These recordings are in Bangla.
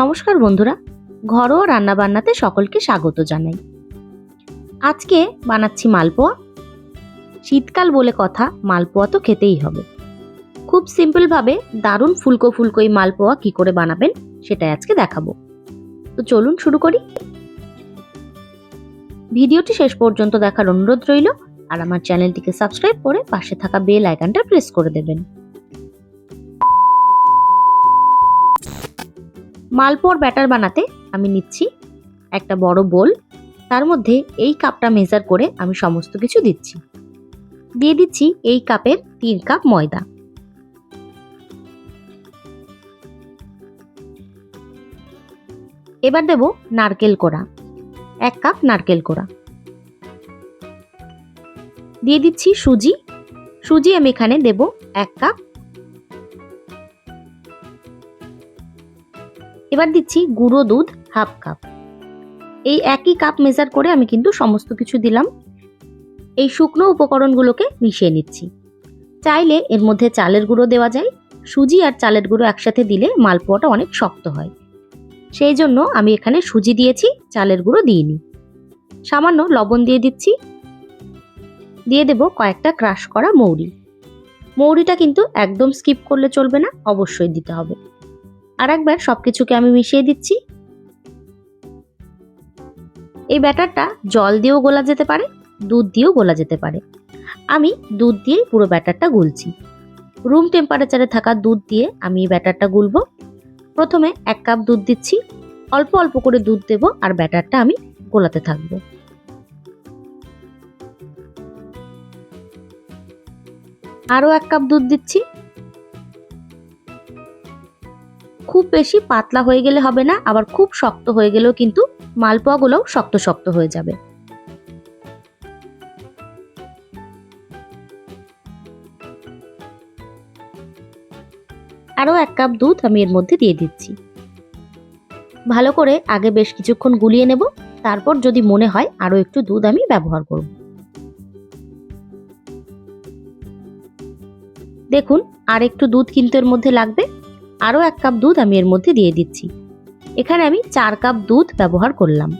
নমস্কার বন্ধুরা, ঘরোয়া রান্নাবান্নাতে সকলকে স্বাগত জানাই। আজকে বানাচ্ছি মালপোয়া। শীতকাল বলে কথা, মালপোয়া তো খেতেই হবে। খুব সিম্পলভাবে দারুণ ফুলকো ফুলকো এই মালপোয়া কি করে বানাবেন সেটাই আজকে দেখাবো। তো চলুন শুরু করি। ভিডিওটি শেষ পর্যন্ত দেখার অনুরোধ রইল, আর আমার চ্যানেলটিকে সাবস্ক্রাইব করে পাশে থাকা বেল আইকনটা প্রেস করে দেবেন। মালপোয়ার ব্যাটার বানাতে আমি নিচ্ছি একটা বড় বোল। তার মধ্যে এই কাপটা মেজার করে আমি সমস্ত কিছু দিচ্ছি। দিয়ে দিচ্ছি এই কাপের তিন কাপ ময়দা। এবার দেব নারকেল কোড়া, এক কাপ নারকেল কোড়া। দিয়ে দিচ্ছি সুজি। সুজি আমি এখানে দেব এক কাপ এবার দিচ্ছি গুঁড়ো দুধ হাফ কাপ। এই একই কাপ মেজার করে আমি কিন্তু সমস্ত কিছু দিলাম। এই শুকনো উপকরণগুলোকে মিশিয়ে নিচ্ছি। চাইলে এর মধ্যে চালের গুঁড়ো দেওয়া যায়। সুজি আর চালের গুঁড়ো একসাথে দিলে মালপোয়াটা অনেক শক্ত হয়। সেই জন্য আমি এখানে সুজি দিয়েছি, চালের গুঁড়ো দিইনি। সামান্য লবণ দিয়ে দিচ্ছি। দিয়ে দেব কয়েকটা ক্রাশ করা মৌরি। মৌরিটা কিন্তু একদম স্কিপ করলে চলবে না, অবশ্যই দিতে হবে। আর একবার সব কিছুকে আমি মিশিয়ে দিচ্ছি। এই ব্যাটারটা জল দিয়েও গোলা যেতে পারে, দুধ দিয়েও গোলা যেতে পারে। আমি দুধ দিয়েই পুরো ব্যাটারটা গুলছি। রুম টেম্পারেচারে থাকা দুধ দিয়ে আমি এই ব্যাটারটা গুলব। প্রথমে এক কাপ দুধ দিচ্ছি, অল্প অল্প করে দুধ দেব আর ব্যাটারটা আমি গোলাতে থাকব। আরও এক কাপ দুধ দিচ্ছি। খুব বেশি পাতলা হয়ে গেলে হবে না, আবার খুব শক্ত হয়ে গেলেও কিন্তু মালপোয়াগুলোও শক্ত শক্ত হয়ে যাবে। আরও এক কাপ দুধ আমি এর মধ্যে দিয়ে দিচ্ছি। ভালো করে আগে বেশ কিছুক্ষণ গুলিয়ে নেব, তারপর যদি মনে হয় আরও একটু দুধ আমি ব্যবহার করব। দেখুন আর একটু দুধ কিন্তু এর মধ্যে লাগবে। আরও এক কাপ দুধ আমি এর মধ্যে দিয়ে দিচ্ছি। এখানে আমি চার কাপ দুধ ব্যবহার করলাম।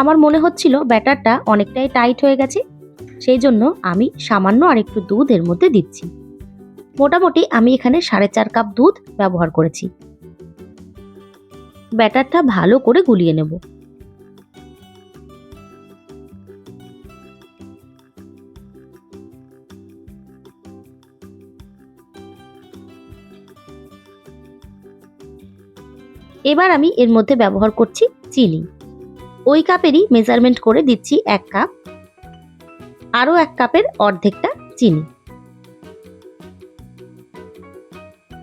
আমার মনে হচ্ছিল ব্যাটারটা অনেকটাই টাইট হয়ে গেছে, সেই জন্য আমি সামান্য আর একটু দুধ এর মধ্যে দিচ্ছি। মোটামুটি আমি এখানে সাড়ে চার কাপ দুধ ব্যবহার করেছি। ব্যাটারটা ভালো করে গুলিয়ে নেব। এবার আমি এর মধ্যে ব্যবহার করছি চিনি। ওই কাপেরই মেজারমেন্ট করে দিচ্ছি এক কাপ। আরও এক কাপের অর্ধেকটা চিনি।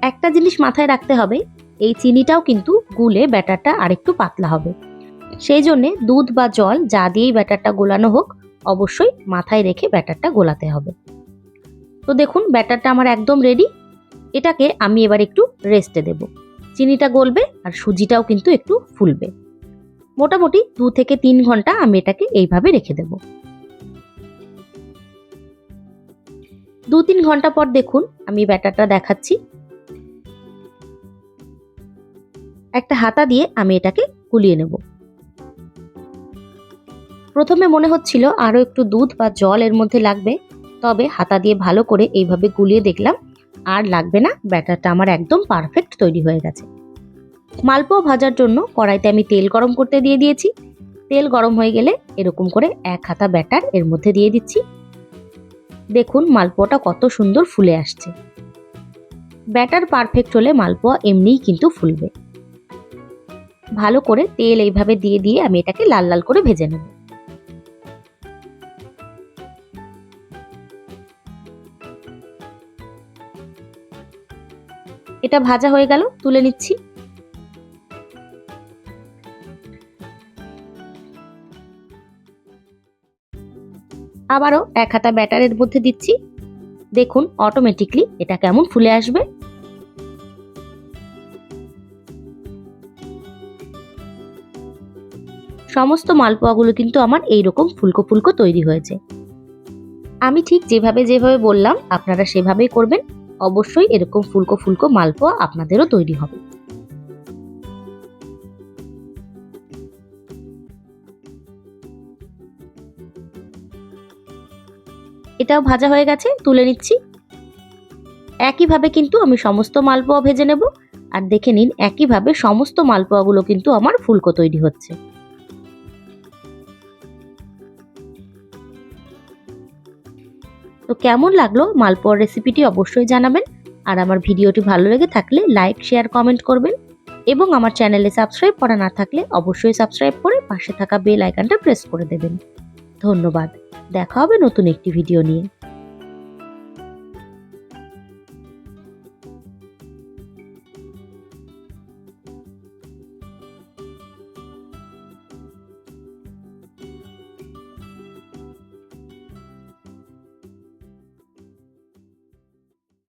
একটা জিনিস মাথায় রাখতে হবে, এই চিনিটাও কিন্তু গুলে ব্যাটারটা আরেকটু পাতলা হবে। সেই জন্যে দুধ বা জল যা দিয়েই ব্যাটারটা গোলানো হোক, অবশ্যই মাথায় রেখে ব্যাটারটা গোলাতে হবে। তো দেখুন, ব্যাটারটা আমার একদম রেডি এটাকে আমি এবার একটু রেস্টে দেব। চিনিটা গলবে আর সুজিটাও কিন্তু একটু ফুলবে। মোটামুটি দু থেকে তিন ঘণ্টা আমি এটাকে এইভাবে রেখে দেব। দু তিন ঘণ্টা পর দেখুন আমি ব্যাটারটা দেখাচ্ছি। একটা হাতা দিয়ে আমি এটাকে গুলিয়ে নেব। প্রথমে মনে হচ্ছিল আরও একটু দুধ বা জল এর মধ্যে লাগবে, তবে হাতা দিয়ে ভালো করে এইভাবে গুলিয়ে দেখলাম আর লাগবে না, ব্যাটারটা আমার একদম পারফেক্ট তৈরি হয়ে গেছে। মালপোয়া ভাজার জন্য কড়াইতে আমি তেল গরম করতে দিয়ে দিয়েছি। তেল গরম হয়ে গেলে এরকম করে এক হাতা ব্যাটার এর মধ্যে দিয়ে দিচ্ছি। দেখুন মালপোয়াটা কত সুন্দর ফুলে আসছে। ব্যাটার পারফেক্ট হলে মালপোয়া এমনিই কিন্তু ফুলবে। ভালো করে তেল এইভাবে দিয়ে দিয়ে আমি এটাকে লাল লাল করে ভেজে নেব। এটা ভাজা হয়ে গেল, তুলে নিচ্ছি। আবারও এক হাতা ব্যাটারের মধ্যে দিচ্ছি। দেখুন অটোমেটিকলি এটা কেমন ফুলে আসবে। সমস্ত মালপোয়াগুলো কিন্তু আমার এইরকম ফুলকো ফুলকো তৈরি হয়েছে। আমি ঠিক যেভাবে যেভাবে বললাম, আপনারা সেভাবেই করবেন। অবশ্যই এরকম ফুলকো ফুলকো মালপোয়া আপনাদেরও তৈরি হবে। এটাও ভাজা হয়ে গেছে, তুলে নিচ্ছি। একইভাবে কিন্তু আমি সমস্ত মালপোয়া ভেজে নেব। আর দেখে নিন, একইভাবে সমস্ত মালপোয়াগুলো কিন্তু আমার ফুলকো তৈরি হচ্ছে। তো কেমন লাগল মালপোয়ার রেসিপিটি অবশ্যই জানাবেন। আর আমার ভিডিওটি ভালো লেগে থাকলে লাইক শেয়ার কমেন্ট করবেন। এবং আমার চ্যানেলে সাবস্ক্রাইব করা না থাকলে অবশ্যই সাবস্ক্রাইব করে পাশে থাকা বেল আইকনটা প্রেস করে দেবেন। ধন্যবাদ। দেখা হবে নতুন একটি ভিডিও নিয়ে।